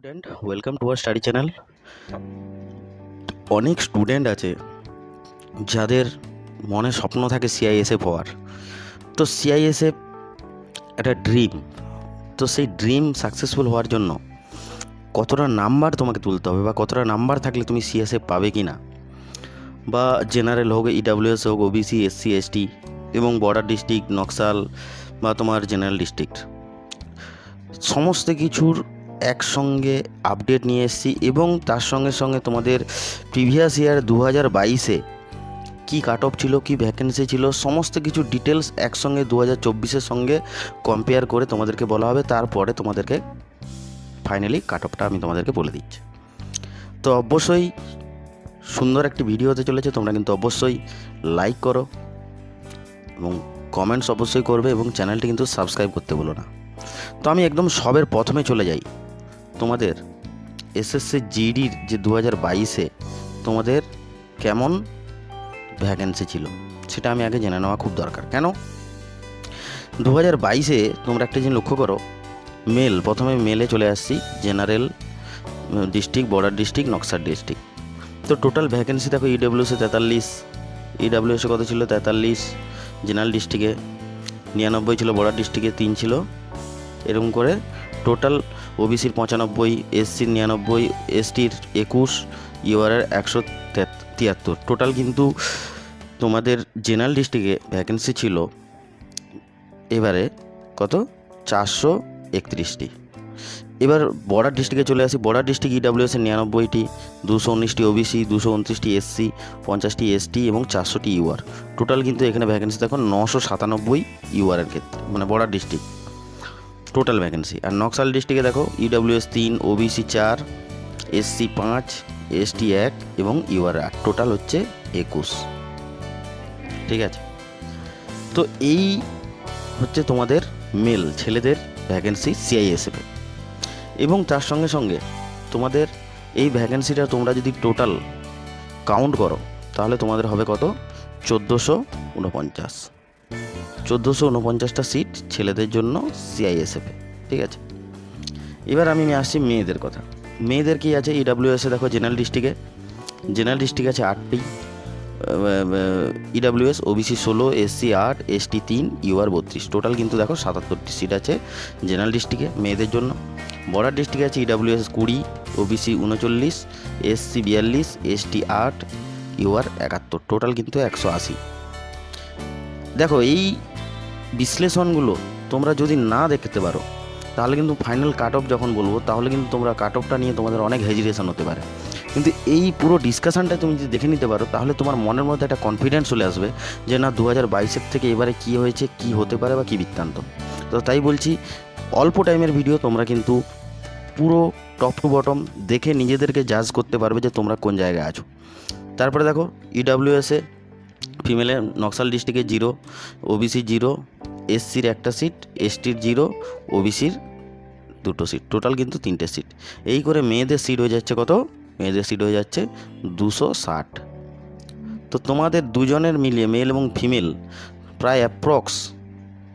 Student welcome to our study channel অনেক student আছে যাদের মনে স্বপ্ন থাকে সিআইএসএফ হওয়ার। তো সিআইএসএফ একটা ড্রিম তো সেই ড্রিম সাকসেসফুল হওয়ার জন্য কতটা নাম্বার তোমাকে তুলতে হবে বা কতটা নাম্বার থাকলে তুমি সিএসএফ পাবে কি না বা জেনারেল হোক ইডাব্লিউএস হোক ওবিসি এসসি এসটি এবং বর্ডার ডিস্ট্রিক্ট নকশাল বা তোমার জেনারেল ডিস্ট্রিক্ট সমস্ত কিছুর একসঙ্গে আপডেট নিয়ে এসেছি এবং তার সঙ্গে সঙ্গে তোমাদের প্রিভিয়াস ইয়ার দু হাজার বাইশে কী কাট অফ ছিল, কী ভ্যাকেন্সি ছিল, সমস্ত কিছু ডিটেলস একসঙ্গে দু হাজার চব্বিশের সঙ্গে কম্পেয়ার করে তোমাদেরকে বলা হবে। তারপরে তোমাদেরকে ফাইনালি কাট অফটা আমি তোমাদেরকে বলে দিচ্ছি। তো অবশ্যই সুন্দর একটি ভিডিও হতে চলেছে, তোমরা কিন্তু অবশ্যই লাইক করো এবং কমেন্টস অবশ্যই করবে এবং চ্যানেলটি কিন্তু সাবস্ক্রাইব করতে বলো না। তো আমি একদম সবের প্রথমে চলে যাই। তোমাদের এসএসসি জিডির যে দু হাজার বাইশে তোমাদের কেমন ভ্যাকেন্সি ছিল, সেটা আমি আগে জেনে নেওয়া খুব দরকার। কেন? দু হাজার বাইশে তোমরা একটা জিনিস লক্ষ্য করো, মেল, প্রথমে মেলে চলে আসছি, জেনারেল ডিস্ট্রিক্ট বর্ডার ডিস্ট্রিক্ট নকশার ডিস্ট্রিক্ট তো টোটাল ভ্যাকেন্সি দেখো ইডব্লিউসি তেতাল্লিশ ইডব্লিউসি কত ছিল? তেতাল্লিশ জেনারেল ডিস্ট্রিক্টে নিরানব্বই ছিল বর্ডার ডিস্ট্রিক্টে তিন ছিল, এরকম করে টোটাল ওবিসির পঁচানব্বই, এসসির নিরানব্বই, এসটির একুশ ইউআরের একশো তিয়াত্তর। টোটাল কিন্তু তোমাদের জেনারেল ডিস্ট্রিক্টে ভ্যাকেন্সি ছিল এবারে কত? চারশো একত্রিশটি। এবার বর্ডার ডিস্ট্রিক্টে চলে আসি। বর্ডার ডিস্ট্রিক্ট ইডাব্লিউএস এর নিরানব্বইটি, দুশো উনিশটি ওবিসি, দুশো উনত্রিশটি এসসি, পঞ্চাশটি এসটি এবং চারশোটি ইউআর। টোটাল কিন্তু এখানে ভ্যাকেন্সি দেখো, নশো সাতানব্বই ইউআরের ক্ষেত্রে মানে বর্ডার ডিস্ট্রিক্ট। টোটাল ভ্যাকেন্সি আর নকশাল ডিস্ট্রিক্টে দেখো ইডাব্লিউএস তিন ওবিসি চার এসসি পাঁচ এসটি এক এবং ইউআর আট। টোটাল হচ্ছে একুশ। ঠিক আছে? তো এই হচ্ছে তোমাদের মেল ছেলেদের ভ্যাকেন্সি সিআইএসএফ এবং তার সঙ্গে সঙ্গে তোমাদের এই ভ্যাকেন্সিটা তোমরা যদি টোটাল কাউন্ট করো, তাহলে তোমাদের হবে কত? চোদ্দোশো উনপঞ্চাশ। চোদ্দোশো উনপঞ্চাশটা সিট ছেলেদের জন্য সিআইএসএফে ঠিক আছে? এবার আমি আসছি মেয়েদের কথা। মেয়েদের কি আছে? ইডাব্লিউএসে দেখো জেনারেল ডিস্ট্রিক্টে জেনারেল ডিস্ট্রিক্ট আছে আটটি। ইডাব্লিউএস ওবিসি ষোলো এসসি আট এসটি তিন ইউআর বত্রিশ। টোটাল কিন্তু দেখো সাতাত্তরটি সিট আছে জেনারেল ডিস্ট্রিক্টে মেয়েদের জন্য। বর্ডার ডিস্ট্রিক্টে আছে ইডাব্লিউএস কুড়ি ওবিসি উনচল্লিশ এসসি বিয়াল্লিশ এসটি আট ইউআর একাত্তর। টোটাল কিন্তু একশো আশি। দেখো, এই বিশ্লেষণগুলো তোমরা যদি না দেখতে পারো, তাহলে কিন্তু ফাইনাল কাট অফ যখন বলব, তাহলে কিন্তু তোমরা কাট অফটা নিয়ে তোমাদের অনেক হেজিটেশন হতে পারে। কিন্তু এই পুরো ডিসকাশনটা তুমি যদি দেখে নিতে পারো, তাহলে তোমার মনের মধ্যে একটা কনফিডেন্স চলে আসবে যে না দু হাজার বাইশের থেকে এবারে কী হয়েছে, কী হতে পারে বা কী বৃত্তান্ত। তো তাই বলছি, অল্প টাইমের ভিডিও তোমরা কিন্তু পুরো টপ টু বটম দেখে নিজেদেরকে জাজ করতে পারবে যে তোমরা কোন জায়গায় আছো। তারপরে দেখো ইডাব্লিউএসে ফিমেলের নকশাল ডিস্ট্রিক্টে জিরো ওবিসি জিরো এসসির একটা সিট, এসটির জিরো, ওবিসির দুটো সিট। টোটাল কিন্তু তিনটে সিট। এই করে মেয়েদের সিট হয়ে যাচ্ছে কত? মেয়েদের সিট হয়ে যাচ্ছে দুশো ষাট। তো তোমাদের দুজনের মিলিয়ে, মেল এবং ফিমেল, প্রায় অ্যাপ্রক্স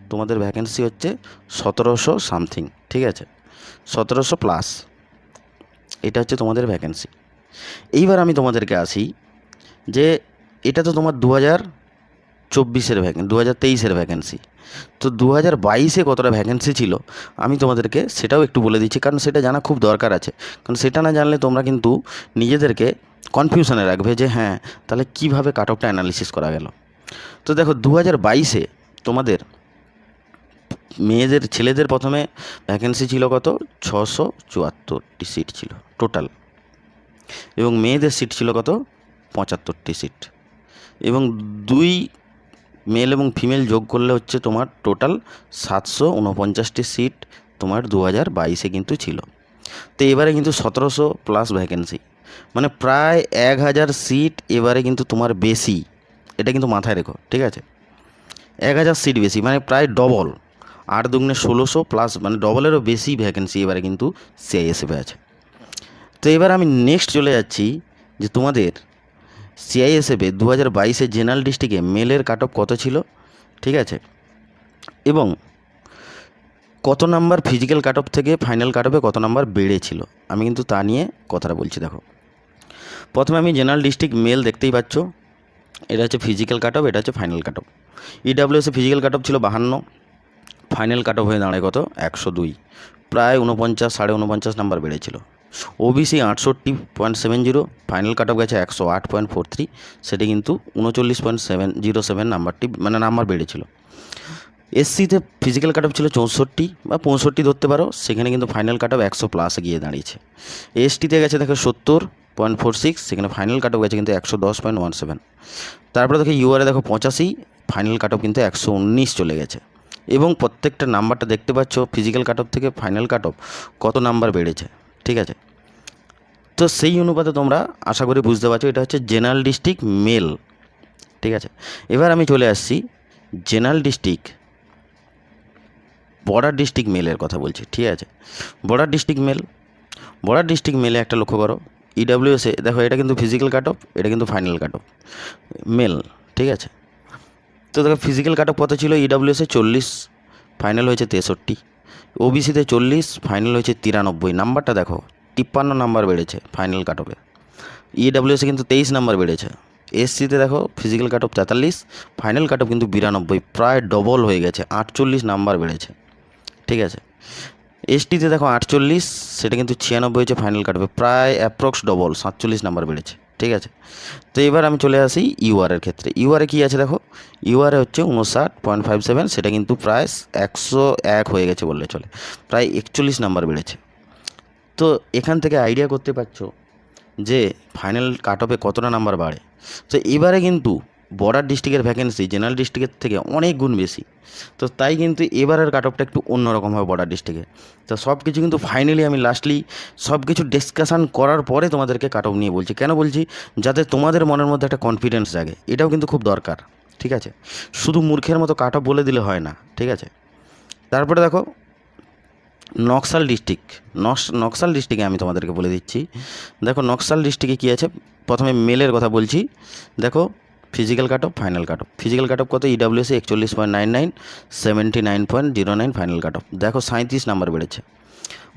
তোমাদের ভ্যাকেন্সি হচ্ছে সতেরোশো সামথিং, ঠিক আছে? সতেরোশো প্লাস। এটা হচ্ছে তোমাদের ভ্যাকেন্সি। এইবার আমি তোমাদেরকে আসি যে এটা তো তোমার দু হাজার চব্বিশের ভ্যাকেন দু হাজার তেইশের ভ্যাকেন্সি তো দু হাজার বাইশে কতটা ভ্যাকেন্সি ছিল? আমি তোমাদেরকে সেটাও একটু বলে দিচ্ছি, কারণ সেটা জানা খুব দরকার আছে। কারণ সেটা না জানলে তোমরা কিন্তু নিজেদেরকে কনফিউশনে রাখবে যে হ্যাঁ তাহলে কীভাবে কাট অফটা অ্যানালিসিস করা গেল? তো দেখো দু হাজার বাইশে তোমাদের মেয়েদের, ছেলেদের প্রথমে ভ্যাকেন্সি ছিল কত? ছশো চুয়াত্তরটি সিট ছিল টোটাল এবং মেয়েদের সিট ছিল কত? পঁচাত্তরটি সিট এবং দুই মেল এবং ফিমেল যোগ করলে হচ্ছে তোমার টোটাল সাতশো উনপঞ্চাশটি সিট তোমার দু হাজার বাইশে কিন্তু ছিল। তো এবারে কিন্তু সতেরোশো প্লাস ভ্যাকেন্সি মানে প্রায় এক হাজার সিট এবারে কিন্তু তোমার বেশি। এটা কিন্তু মাথায় রেখো, ঠিক আছে? এক হাজার সিট বেশি মানে প্রায় ডবল আট দুগুণে ষোলোশো প্লাস মানে ডবলেরও বেশি ভ্যাকেন্সি এবারে কিন্তু সিআইএসএফে আছে। তো এবার আমি নেক্সট চলে যাচ্ছি যে তোমাদের সিআইএসএফে দু হাজার বাইশে জেনারেল ডিস্ট্রিক্টে মেলের কাট অফ কত ছিল? ঠিক আছে। এবং কত নাম্বার ফিজিক্যাল কাট অফ থেকে ফাইনাল কাট অফে কত নাম্বার বেড়েছিল? আমি কিন্তু তা নিয়ে কথাটা বলছি, দেখো। প্রথমে আমি জেনারেল ডিস্ট্রিক্ট মেল দেখতেই পাচ্ছ। এটা হচ্ছে ফিজিক্যাল কাট অফ এটা হচ্ছে ফাইনাল কাট অফ ইডাব্লিউএসে ফিজিক্যাল কাট অফ ছিল বাহান্ন, ফাইনাল কাট অফ হয়ে দাঁড়ায় কত? একশো দুই। প্রায় উনপঞ্চাশ সাড়ে উনপঞ্চাশ নাম্বার বেড়েছিল। ওবিসি আটষট্টি point seven zero final cut off গেছে একশো আট পয়েন্ট ফোর থ্রি সেটি কিন্তু উনচল্লিশ পয়েন্ট সেভেন, জিরো সেভেন নাম্বারটি মানে নাম্বার বেড়েছিল। এসসিতে ফিজিক্যাল কাট অফ ছিল চৌষট্টি, বা পঁয়ষট্টি ধরতে পারো, সেখানে কিন্তু ফাইনাল কাট অফ একশো প্লাসে গিয়ে দাঁড়িয়েছে। এসটিতে গেছে দেখো সত্তর পয়েন্ট ফোর সিক্স সেখানে ফাইনাল কাট অফ গেছে কিন্তু একশো দশ পয়েন্ট ওয়ান সেভেন। তারপরে দেখো ইউআরে দেখো পঁচাশি ফাইনাল কাট অফ কিন্তু একশো উনিশ চলে গেছে। এবং প্রত্যেকটা নাম্বারটা দেখতে পাচ্ছ ফিজিক্যাল কাট অফ থেকে ফাইনাল কাট অফ কত নাম্বার বেড়েছে, ঠিক আছে? তো সেই অনুপাতে তোমরা আশা করি বুঝতে পারছ, এটা হচ্ছে জেনারেল ডিস্ট্রিক্ট মেল। ঠিক আছে? এবার আমি চলে আসছি জেনারেল ডিস্ট্রিক্ট, বর্ডার ডিস্ট্রিক্ট মেলের কথা বলছি, ঠিক আছে? Border district male, border district মেলে একটা লক্ষ্য করো ইডাব্লিউএসে দেখো এটা কিন্তু ফিজিক্যাল কাট অফ এটা কিন্তু ফাইনাল কাট অফ মেল, ঠিক আছে? তো দেখো ফিজিক্যাল কাট অফ কত ছিল? ইডাব্লিউএসে চল্লিশ ফাইনাল হয়েছে তেষট্টি ওবিসিতে চল্লিশ ফাইনাল হয়েছে তিরানব্বই, নাম্বারটা দেখো তিপ্পান্ন নাম্বার বেড়েছে ফাইনাল কাট অফে ইডাব্লিউএসে কিন্তু তেইশ নাম্বার বেড়েছে। এসসিতে দেখো ফিজিক্যাল কাট অফ তেতাল্লিশ ফাইনাল কাট অফ কিন্তু বিরানব্বই, প্রায় ডবল হয়ে গেছে, আটচল্লিশ নাম্বার বেড়েছে। ঠিক আছে? এসটিতে দেখো আটচল্লিশ, সেটা কিন্তু ছিয়ানব্বই হয়েছে ফাইনাল কাটবে প্রায় অ্যাপ্রক্স ডবল সাতচল্লিশ নাম্বার বেড়েছে। ঠিক আছে? তো এবার আমি চলে আসি ইউআরের ক্ষেত্রে। ইউআরে কী আছে দেখো? ইউআরে হচ্ছে উনষাট পয়েন্ট ফাইভ সেভেন সেটা কিন্তু প্রায় একশো এক হয়ে গেছে বললে চলে। প্রায় একচল্লিশ নাম্বার বেড়েছে। তো এখান থেকে আইডিয়া করতে পারছ যে ফাইনাল কাট অফে কতটা নাম্বার বাড়ে। তো এবারে কিন্তু বর্ডার ডিস্ট্রিক্টের ভ্যাকেন্সি জেনারেল ডিস্ট্রিক্টের থেকে অনেক গুণ বেশি। তো তাই কিন্তু এবারের কাট অফটা একটু অন্যরকম হবে বর্ডার ডিস্ট্রিক্টে তো সব কিছু কিন্তু ফাইনালি আমি লাস্টলি সব কিছু ডিসকাশান করার পরে তোমাদেরকে কাট অফ নিয়ে বলছি। কেন বলছি? যাতে তোমাদের মনের মধ্যে একটা কনফিডেন্স জাগে। এটাও কিন্তু খুব দরকার, ঠিক আছে? শুধু মূর্খের মতো কাট অফ বলে দিলে হয় না, ঠিক আছে? তারপরে দেখো নকশাল ডিস্ট্রিক্ট নকশাল ডিস্ট্রিক্টে আমি তোমাদেরকে বলে দিচ্ছি। দেখো নকশাল ডিস্ট্রিক্টে কী আছে? প্রথমে মেলের কথা বলছি। দেখো physical cut off final cut off physical cut off কত ইডাব্লিউসি একচল্লিশ point nine nine seventy nine point zero nine final cut off দেখো সাঁত্রিশ নাম্বার বেড়েছে।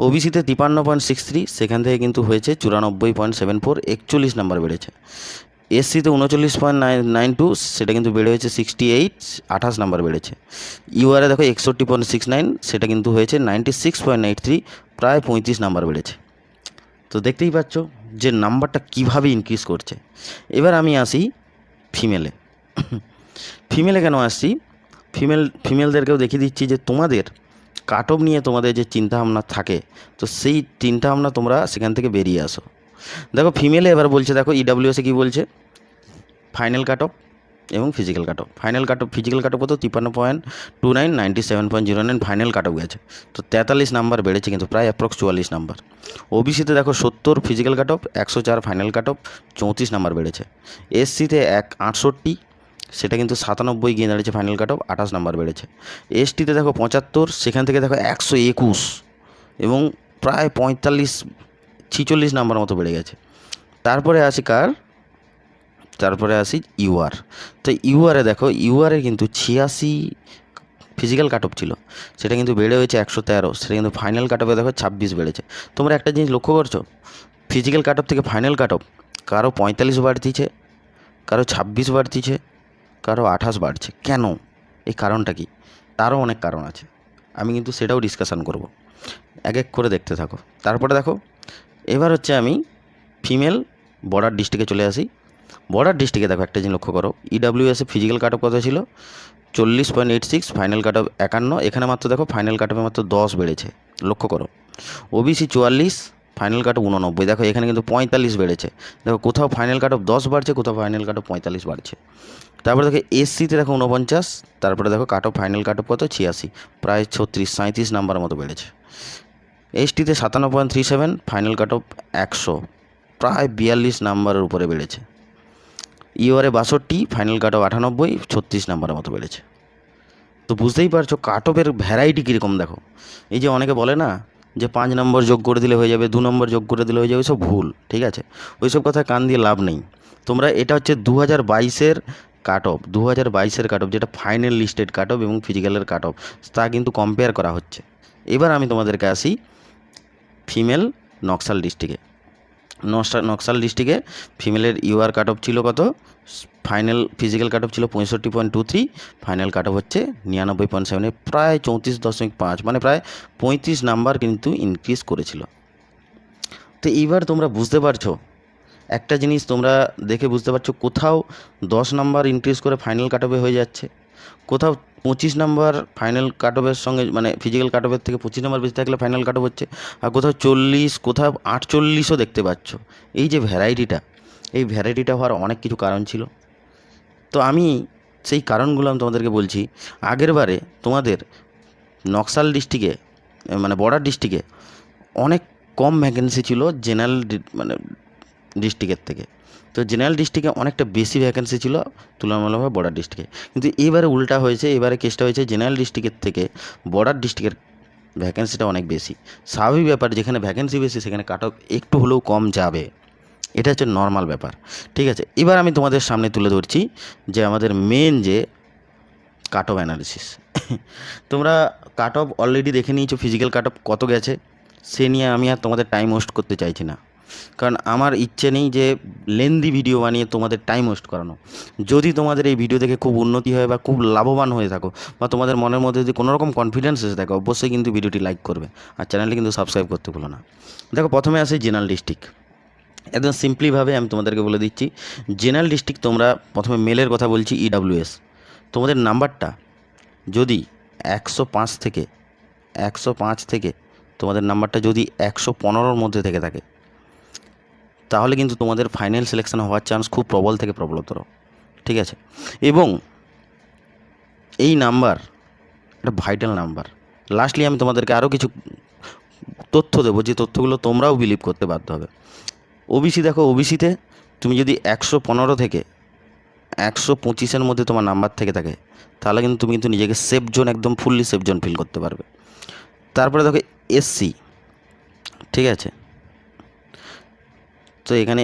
ওবিসিতে তিপান্ন পয়েন্ট সিক্স থ্রি, সেখান থেকে কিন্তু হয়েছে চুরানব্বই পয়েন্ট সেভেন ফোর, একচল্লিশ নাম্বার বেড়েছে। এসসিতে উনচল্লিশ পয়েন্ট নাইন নাইন টু সেটা কিন্তু বেড়ে হয়েছে সিক্সটি এইট আঠাশ নাম্বার বেড়েছে। ইউআরে দেখো একষট্টি পয়েন্ট সিক্স নাইন সেটা কিন্তু হয়েছে ninety six point eight three প্রায় পঁয়ত্রিশ নাম্বার বেড়েছে। তো দেখতেই পাচ্ছ যে নাম্বারটা কীভাবে ইনক্রিজ করছে। এবার আমি আসি ফিমেলে ফিমেলে কেন আসছি? ফিমেল ফিমেলদেরকেও দেখিয়ে দিচ্ছি যে তোমাদের কাট অফ নিয়ে তোমাদের যে চিন্তাভাবনা থাকে, তো সেই চিন্তাভাবনা তোমরা সেখান থেকে বেরিয়ে আসো। দেখো ফিমেলে এবার বলছে, দেখো ইডাব্লিউএসে কী বলছে? ফাইনাল কাট অফ এবং physical cut off final cut off physical cut off কত? তিপ্পান্ন point two nine ninety seven point zero nine final cut off গেছে। তো তেতাল্লিশ নাম্বার বেড়েছে কিন্তু, প্রায় অ্যাপ্রক্স চুয়াল্লিশ নাম্বার ওবিসিতে দেখো সত্তর ফিজিক্যাল কাট অফ একশো চার ফাইনাল কাট অফ চৌত্রিশ নাম্বার বেড়েছে। এসসিতে এক আটষট্টি, সেটা কিন্তু সাতানব্বই গিয়ে দাঁড়িয়েছে ফাইনাল কাট অফ আঠাশ নাম্বার বেড়েছে। এসটিতে দেখো পঁচাত্তর, সেখান থেকে দেখো একশো একুশ এবং প্রায় পঁয়তাল্লিশ ছিচল্লিশ নাম্বার মতো বেড়ে গেছে। তারপরে আসি কার? তারপরে আসি ইউআর তো ইউআরে দেখো ইউআরে কিন্তু ছিয়াশি ফিজিক্যাল কাট অফ ছিল। সেটা কিন্তু বেড়ে হয়েছে একশো তেরো, সেটা কিন্তু ফাইনাল কাট অফে দেখো ছাব্বিশ বেড়েছে। তোমরা একটা জিনিস লক্ষ্য করছ ফিজিক্যাল কাট অফ থেকে ফাইনাল কাট অফ কারও পঁয়তাল্লিশ বাড়তিছে, কারও ছাব্বিশ বাড়তিছে, কারও আঠাশ বাড়ছে। কেন? এই কারণটা কি? তারও অনেক কারণ আছে। আমি কিন্তু সেটাও ডিসকাশান করব। এক এক করে দেখতে থাকো। তারপরে দেখো এবার হচ্ছে আমি ফিমেল বর্ডার ডিস্ট্রিক্টে চলে আসি। বর্ডার ডিস্ট্রিক্টে দেখো একটা জিনিস লক্ষ্য করো। ইডাব্লিউএসে ফিজিক্যাল কাট অফ কত ছিল। চল্লিশ point eight six final cut off একান্ন। এখানে মাত্র দেখো ফাইনাল কাট অফে মাত্র দশ বেড়েছে। লক্ষ্য করো। ওবিসি চুয়াল্লিশ ফাইনাল কাট অফ উননব্বই দেখো এখানে কিন্তু পঁয়তাল্লিশ বেড়েছে। দেখো কোথাও ফাইনাল কাট অফ দশ বাড়ছে, কোথাও ফাইনাল কাট অফ পঁয়তাল্লিশ বাড়ছে। তারপরে দেখো এসসিতে দেখো উনপঞ্চাশ তারপরে দেখো cut off final cut off কত? ছিয়াশি। প্রায় ছত্রিশ সাঁত্রিশ নাম্বার মতো বেড়েছে। এসটিতে সাতান্ন point three seven, final cut off একশো, প্রায় বিয়াল্লিশ নাম্বারের উপরে বেড়েছে। ইউআরে বাষট্টি, ফাইনাল কাট অফ আটানব্বই, ছত্রিশ নাম্বারের মতো বেড়েছে। তো বুঝতেই পারছ কাট অফের ভ্যারাইটি কীরকম দেখো? এই যে অনেকে বলে না যে পাঁচ নম্বর যোগ করে দিলে হয়ে যাবে, দু নম্বর যোগ করে দিলে হয়ে যাবে সব ভুল, ঠিক আছে? ওইসব কথা কান দিয়ে লাভ নেই। তোমরা এটা হচ্ছে দু হাজার বাইশের কাট অফ দু হাজার বাইশের কাট অফ যেটা ফাইনাল লিস্টেড কাট অফ এবং ফিজিক্যালের কাট অফ তা কিন্তু কম্পেয়ার করা হচ্ছে। এবার আমি তোমাদেরকে আসি ফিমেল নকশাল ডিস্ট্রিক্টে। নকশাল ডিস্ট্রিক্টে ফিমেলের ইউআর কাট অফ ছিল কত? ফাইনাল ফিজিক্যাল কাট অফ ছিল পঁয়ষট্টি point two three, final cut off হচ্ছে নিরানব্বই পয়েন্ট সেভেনে প্রায় চৌত্রিশ দশমিক পাঁচ মানে প্রায় পঁয়ত্রিশ নাম্বার কিন্তু ইনক্রিজ করেছিল। তো এইবার তোমরা বুঝতে পারছ, একটা জিনিস তোমরা দেখে বুঝতে পারছ কোথাও দশ নাম্বার ইনক্রিজ করে ফাইনাল কাট অফে হয়ে যাচ্ছে। কোথাও পঁচিশ নাম্বার ফাইনাল কাট অফের সঙ্গে মানে ফিজিক্যাল কাট অফের থেকে পঁচিশ নাম্বার বেশি থাকলে ফাইনাল কাট অফ হচ্ছে। আর কোথাও চল্লিশ, কোথাও আটচল্লিশও দেখতে পাচ্ছ। এই যে ভ্যারাইটিটা এই ভ্যারাইটিটা হওয়ার অনেক কিছু কারণ ছিল। তো আমি সেই কারণগুলো আমি তোমাদেরকে বলছি। আগের বারে তোমাদের নকশাল ডিস্ট্রিক্টে মানে বর্ডার ডিস্ট্রিক্টে অনেক কম ভ্যাকেন্সি ছিল জেনারেল মানে ডিস্ট্রিক্টের থেকে। তো জেনারেল ডিস্ট্রিক্টে অনেকটা বেশি ভ্যাকেন্সি ছিল, তুলনামূলকভাবে বর্ডার ডিস্ট্রিক্টে। কিন্তু এবারে উল্টা হয়েছে, এবারে কেসটা হয়েছে জেনারেল ডিস্ট্রিক্টের থেকে বর্ডার ডিস্ট্রিক্টের ভ্যাকেন্সিটা অনেক বেশি। স্বাভাবিক ব্যাপার, যেখানে ভ্যাকেন্সি বেশি, সেখানে কাট অফ একটু হলেও কম যাবে। এটা হচ্ছে নর্মাল ব্যাপার। ঠিক আছে, এবার আমি তোমাদের সামনে তুলে ধরছি যে আমাদের মেন যে কাট অফ অ্যানালিসিস তোমরা কাট অফ অলরেডি দেখে নিয়েছো ফিজিক্যাল কাট অফ কত গেছে, সে নিয়ে আমি আর তোমাদের টাইম ওয়েস্ট করতে চাইছি না। কারণ আমার ইচ্ছে নেই যে লেন্দি ভিডিও বানিয়ে তোমাদের টাইম ওয়েস্ট করানো। যদি তোমাদের এই ভিডিও দেখে খুব উন্নতি হয় বা খুব লাভবান হয়ে থাকো বা তোমাদের মনের মধ্যে যদি কোনো রকম কনফিডেন্স এসে থাকে, অবশ্যই কিন্তু ভিডিওটি লাইক করবে আর চ্যানেলটি কিন্তু সাবস্ক্রাইব করতে ভুলো না। দেখো, প্রথমে আসে জেনারেল ডিস্ট্রিক্ট একদম সিম্পলিভাবে আমি তোমাদেরকে বলে দিচ্ছি জেনারেল ডিস্ট্রিক্ট তোমরা প্রথমে মেলের কথা বলছি ইডাব্লিউএস তোমাদের নাম্বারটা যদি একশো পাঁচ থেকে, একশো পাঁচ থেকে তোমাদের নাম্বারটা যদি একশো পনেরোর মধ্যে থেকে থাকে তাহলে কিন্তু তোমাদের ফাইনাল সিলেকশন হওয়ার চান্স খুব প্রবল থেকে প্রবলতর ঠিক আছে? এবং এই নাম্বার একটা ভাইটাল নাম্বার লাস্টলি আমি তোমাদেরকে আরও কিছু তথ্য দেবো, যে তথ্যগুলো তোমরাও বিলিভ করতে বাধ্য হবে। ওবিসি দেখো ওবিসিতে তুমি যদি একশো পনেরো থেকে একশো পঁচিশের মধ্যে তোমার নাম্বার থেকে থাকে, তাহলে কিন্তু তুমি কিন্তু নিজেকে সেফ জোন একদম ফুললি সেফ জোন ফিল করতে পারবে। তারপরে দেখো এসসি ঠিক আছে? তো এখানে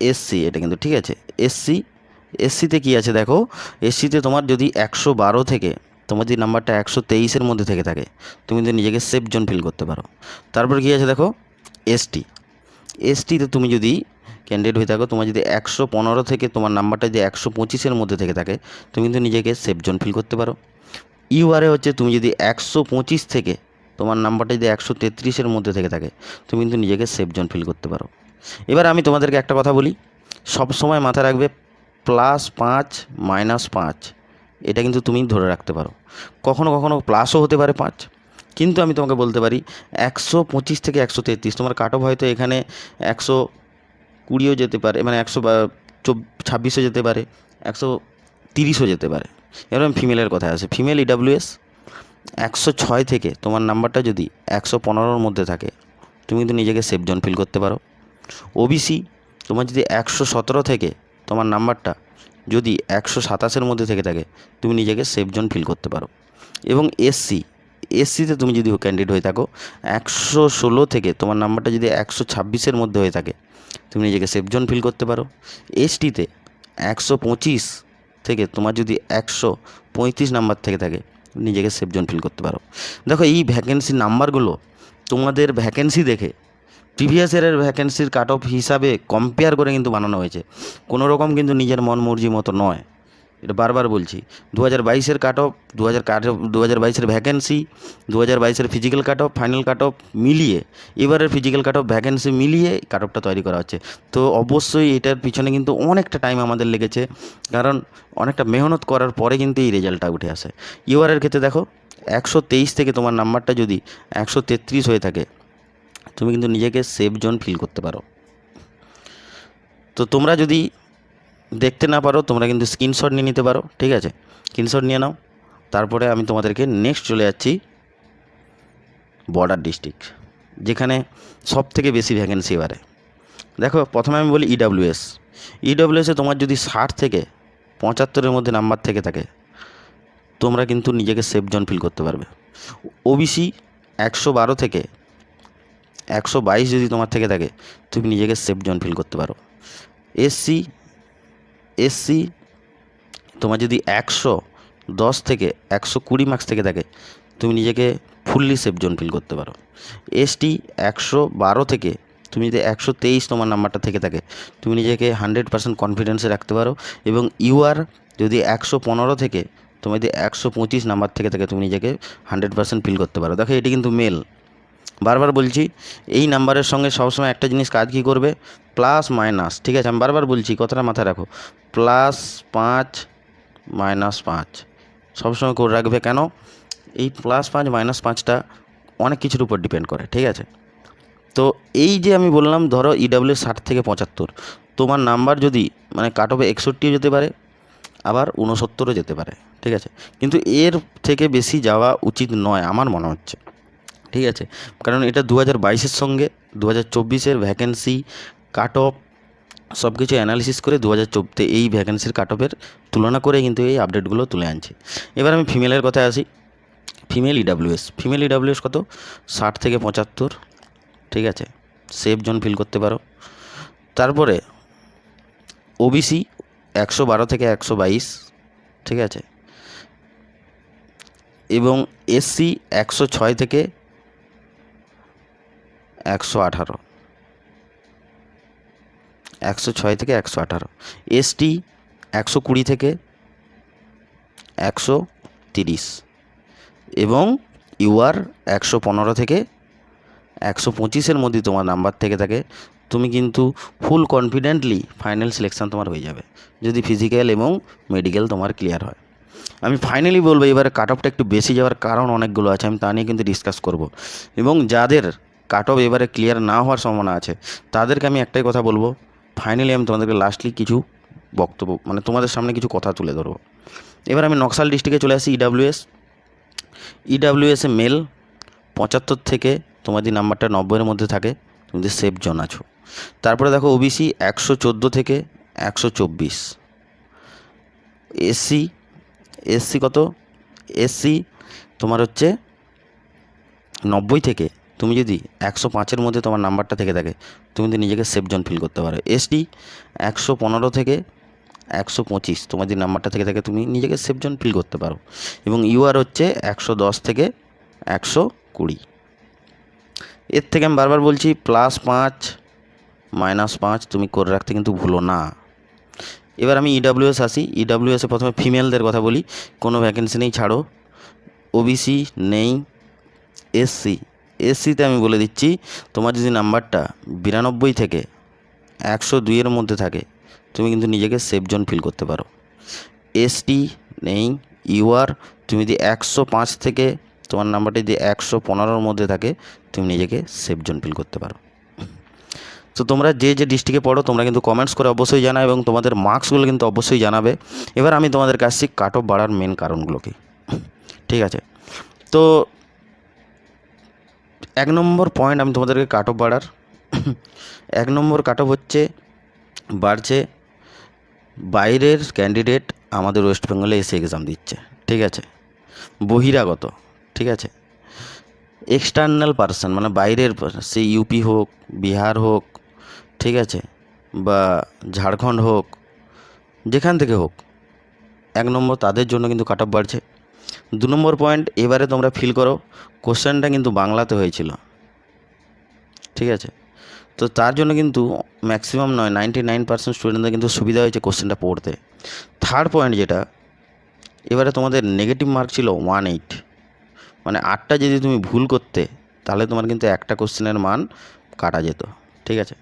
এসসি এটা কিন্তু ঠিক আছে? এসসি এসসিতে কী আছে দেখো? এসসিতে তোমার যদি একশো বারো থেকে, তোমার যদি নাম্বারটা একশো তেইশের মধ্যে থেকে থাকে, তুমি কিন্তু নিজেকে সেফ জোন ফিল করতে পারো। তারপর কী আছে দেখো? এসটি এসটিতে তুমি যদি ক্যান্ডিডেট হয়ে থাকো, তোমার যদি একশো পনেরো থেকে তোমার নাম্বারটা যদি একশো পঁচিশের মধ্যে থেকে থাকে, তুমি কিন্তু নিজেকে সেফ জোন ফিল করতে পারো। ইউআরএ হচ্ছে তুমি যদি একশো পঁচিশ থেকে তোমার নাম্বারটা যদি একশো তেত্রিশের মধ্যে থেকে থাকে, তুমি কিন্তু নিজেকে সেফ জোন ফিল করতে পারো। এবার আমি তোমাদেরকে একটা কথা বলি। সব সময় মাথায় রাখবে প্লাস পাঁচ মাইনাস পাঁচ। এটা কিন্তু তুমি ধরে রাখতে পারো। কখনো কখনো প্লাসও হতে পারে পাঁচ। কিন্তু আমি তোমাকে বলতে পারি, একশো পঁচিশ থেকে একশো তেত্রিশ। তোমার কাট অফ হয়তো এখানে একশো কুড়িও যেতে পারে মানে একশো ছাব্বিশও যেতে পারে, একশো তিরিশও যেতে পারে। এবার আমি ফিমেলের কথা আছে ফিমেল ইডাব্লিউএস একশো ছয় থেকে তোমার নাম্বারটা যদি একশো পনেরোর মধ্যে থাকে, তুমি কিন্তু নিজেকে সেফ জোন ফিল করতে পারো। ওবিসি তোমার যদি একশো সতেরো থেকে তোমার নাম্বারটা যদি একশো সাতাশের মধ্যে থেকে থাকে, তুমি নিজেকে সেফ জোন ফিল করতে পারো। এবং এসসি এসসিতে তুমি যদি ক্যান্ডিডেট হয়ে থাকো, একশো ষোলো থেকে তোমার নাম্বারটা যদি একশো ছাব্বিশের মধ্যে হয়ে থাকে, তুমি নিজেকে সেফ জোন ফিল করতে পারো। এসটিতে একশো পঁচিশ থেকে তোমার যদি একশো পঁয়ত্রিশ নাম্বার থেকে থাকে নিজেকে সেফ জোন ফিল করতে পারো। দেখো, এই ভ্যাকেন্সি নাম্বারগুলো তোমাদের ভ্যাকেন্সি দেখে প্রিভিয়াস ইয়ারের ভ্যাকেন্সির কাট অফ হিসাবে কম্পেয়ার করে কিন্তু বানানো হয়েছে। কোনো রকম কিন্তু নিজের মন মর্জি মতো নয়। এটা বারবার বলছি। দু হাজার বাইশের কাট অফ দু হাজার কাট অফ দু হাজার বাইশের ভ্যাকেন্সি দু হাজার বাইশের physical cut off final cut off মিলিয়ে, এবারের ফিজিক্যাল কাট অফ ভ্যাকেন্সি মিলিয়ে কাট অফটা তৈরি করা হচ্ছে। তো অবশ্যই এটার পিছনে কিন্তু অনেকটা টাইম আমাদের লেগেছে। কারণ অনেকটা মেহনত করার পরে কিন্তু এই রেজাল্টটা উঠে আসে। ইউআরের ক্ষেত্রে দেখো, একশো তেইশ থেকে তোমার নাম্বারটা যদি একশো তেত্রিশ হয়ে থাকে তুমি কিন্তু নিজেকে সেফ জোন ফিল করতে পারো। তো তোমরা যদি দেখতে না পারো, তোমরা কিন্তু স্ক্রিনশট নিয়ে নিতে পারো, ঠিক আছে? স্ক্রিনশট নিয়ে নাও, তারপরে আমি তোমাদেরকে নেক্সট চলে যাচ্ছি বর্ডার ডিস্ট্রিক্ট যেখানে সব থেকে বেশি ভ্যাকেন্সি এবারে দেখো, প্রথমে আমি বলি ইডাব্লিউএস ইডাব্লিউএসে তোমার যদি ষাট থেকে পঁচাত্তরের মধ্যে নাম্বার থেকে থাকে, তোমরা কিন্তু নিজেকে সেফ জোন ফিল করতে পারবে। ওবিসি একশো বারো থেকে একশো বাইশ যদি তোমার থেকে থাকে, তুমি নিজেকে সেফ জোন ফিল করতে পারো। এসসি এসসি তোমার যদি একশো দশ থেকে একশো কুড়ি মার্কস থেকে থাকে, তুমি নিজেকে ফুললি সেফ জোন ফিল করতে পারো। এসটি একশো বারো থেকে, তুমি যদি একশো তেইশ তোমার নাম্বারটা থেকে থাকে, তুমি নিজেকে হান্ড্রেড পার্সেন্ট কনফিডেন্সে রাখতে পারো এবং ইউআর যদি একশো পনেরো থেকে তুমি যদি একশো পঁচিশ নাম্বার থেকে থাকে, তুমি নিজেকে হান্ড্রেড পার্সেন্ট ফিল করতে পারো। দেখো, এটি কিন্তু মেল বারবার বলছি, এই নাম্বারের সঙ্গে সবসময় একটা জিনিস কাজ কী করবে? প্লাস, মাইনাস, ঠিক আছে? আমি বারবার বলছি কথাটা মাথায় রাখো। প্লাস, পাঁচ, মাইনাস পাঁচ। সবসময় করে রাখবে কেন? এই প্লাস পাঁচ, মাইনাস পাঁচটা অনেক কিছুর উপর ডিপেন্ড করে, ঠিক আছে? তো এই যে আমি বললাম, ধরো ইডাব্লিউ ষাট থেকে পঁচাত্তর। তোমার নাম্বার যদি মানে কাট অফে একষট্টিও যেতে পারে, আবার ঊনসত্তরও যেতে পারে, ঠিক আছে? কিন্তু এর থেকে বেশি যাওয়া উচিত নয়, আমার মনে হচ্ছে। ঠিক আছে? কারণ এটা দু হাজার বাইশের সঙ্গে দু হাজার চব্বিশের ভ্যাকেন্সি কাট অফ সব কিছু অ্যানালিসিস করে দু হাজার চব্বিশে এই ভ্যাকেন্সির কাট অফের তুলনা করে কিন্তু এই আপডেটগুলো তুলে আনছে। এবার আমি ফিমেলের কথায় আসি। ফিমেল ইডাব্লিউএস ফিমেল ইডাব্লিউএস কত? ষাট থেকে পঁচাত্তর, ঠিক আছে? সেফ জোন ফিল করতে পারো। তারপরে ওবিসি একশো বারো থেকে একশো বাইশ, ঠিক আছে? এবং এসসি একশো ছয় থেকে একশো আঠারো। একশো ছয় থেকে একশো আঠারো। এসটি একশো কুড়ি থেকে একশো তিরিশ। এবং ইউআর একশো পনেরো থেকে একশো পঁচিশের মধ্যে তোমার নাম্বার থেকে থাকে। তুমি কিন্তু ফুল কনফিডেন্টলি ফাইনাল সিলেকশান তোমার হয়ে যাবে, যদি ফিজিক্যাল এবং মেডিকেল তোমার ক্লিয়ার হয়। আমি ফাইনালি বলব এবারে কাট অফটা একটু বেশি যাওয়ার কারণ অনেকগুলো আছে, আমি তা নিয়ে কিন্তু ডিসকাস করব। এবং যাদের কাট অফ এবারে ক্লিয়ার না হওয়ার সম্ভাবনা আছে। তাদেরকে আমি একটাই কথা বলব ফাইনালি আমি তোমাদেরকে লাস্টলি কিছু বক্তব্য মানে তোমাদের সামনে কিছু কথা তুলে ধরবো। এবার আমি নকশাল ডিস্ট্রিক্টে চলে আসি ইডাব্লিউএস ইডাব্লিউএসে মেল পঁচাত্তর থেকে তোমার যে নাম্বারটা নব্বইয়ের মধ্যে থাকে, তুমি যে সেফ জন আছো। তারপরে দেখো ওবিসি একশো চোদ্দ থেকে একশো চব্বিশ। এসসি এসসি কত? এসসি তোমার হচ্ছে নব্বই থেকে তুমি যদি একশো পাঁচের মধ্যে তোমার নাম্বারটা থেকে থাকে, তুমি কিন্তু নিজেকে সেফ জোন ফিল করতে পারো। এসটি একশো পনেরো থেকে একশো পঁচিশ, তোমার যে নাম্বারটা থেকে থাকে, তুমি নিজেকে সেফ জোন ফিল করতে পারো। এবং ইউআর হচ্ছে একশো দশ থেকে একশো কুড়ি। এর থেকে আমি বারবার বলছি প্লাস পাঁচ মাইনাস পাঁচ, তুমি করে রাখতে কিন্তু ভুলো না। এবার আমি ইডাব্লিউএস আসি। ইডাব্লিউএসে প্রথমে ফিমেলদের কথা বলি। কোনো ভ্যাকেন্সি নেই, ছাড়ো। ওবিসি নেই এসসি এসসিতে আমি বলে দিচ্ছি, তোমার যদি নাম্বারটা বিরানব্বই থেকে একশো দুইয়ের মধ্যে থাকে, তুমি কিন্তু নিজেকে সেফ জোন ফিল করতে পারো। এসটি নেই ইউআর তুমি যদি একশো পাঁচ থেকে তোমার নাম্বারটি যদি একশো পনেরোর মধ্যে থাকে, তুমি নিজেকে সেফ জোন ফিল করতে পারো। তো তোমরা যে যে ডিস্ট্রিক্টে পড়ো, তোমরা কিন্তু কমেন্টস করে অবশ্যই জানাবে এবং তোমাদের মার্কসগুলো কিন্তু অবশ্যই জানাবে। এবার আমি তোমাদের কাছে কাট অফ বাড়ার মেন কারণগুলো কি ঠিক আছে? তো এক নম্বর পয়েন্ট আমি তোমাদেরকে কাট অফ বাড়ার। এক নম্বর কাট অফ হচ্ছে, বাড়ছে, বাইরের ক্যান্ডিডেট আমাদের ওয়েস্ট বেঙ্গলে এসে এক্সাম দিচ্ছে, ঠিক আছে? বহিরাগত, ঠিক আছে? এক্সটার্নাল পার্সন মানে বাইরের সে ইউপি হোক, বিহার হোক, ঠিক আছে? বা ঝাড়খণ্ড হোক, যেখান থেকে হোক, এক নম্বর তাদের জন্য কিন্তু কাট অফ বাড়ছে। দু নম্বর পয়েন্ট এবারে তোমরা ফিল করো। কোশ্চেনটা কিন্তু বাংলাতে হয়েছিল। ঠিক আছে? তো তার জন্য কিন্তু ম্যাক্সিমাম নয় নাইনটি নাইন পার্সেন্ট স্টুডেন্টদের কিন্তু সুবিধা হয়েছে কোশ্চেনটা পড়তে। থার্ড পয়েন্ট যেটা, এবারে তোমাদের নেগেটিভ মার্ক ছিল ওয়ান এইট মানে আটটা যদি তুমি ভুল করতে, তাহলে তোমার কিন্তু একটা কোশ্চেনের মান কাটা যেত। ঠিক আছে?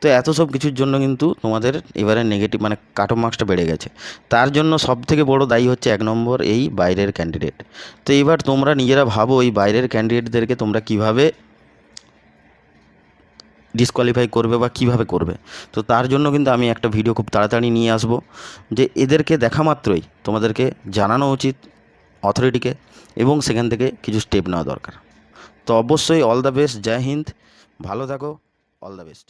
তো এত সব কিছুর জন্য কিন্তু তোমাদের এবারে নেগেটিভ মানে কাট অফ মার্কসটা বেড়ে গেছে। তার জন্য সব থেকে বড় দায়ী হচ্ছে এক নম্বর এই বাইরের ক্যান্ডিডেট তো এবার তোমরা নিজেরা ভাবো এই বাইরের ক্যান্ডিডেটদেরকে তোমরা কীভাবে ডিসকোয়ালিফাই করবে বা কীভাবে করবে। তো তার জন্য কিন্তু আমি একটা ভিডিও খুব তাড়াতাড়ি নিয়ে আসব যে এদেরকে দেখা মাত্রই তোমাদেরকে জানানো উচিত অথরিটিকে এবং সেখান থেকে কিছু স্টেপ নেওয়া দরকার। তো অবশ্যই অল দ্য বেস্ট জয় হিন্দ, ভালো থাকো অল দ্য বেস্ট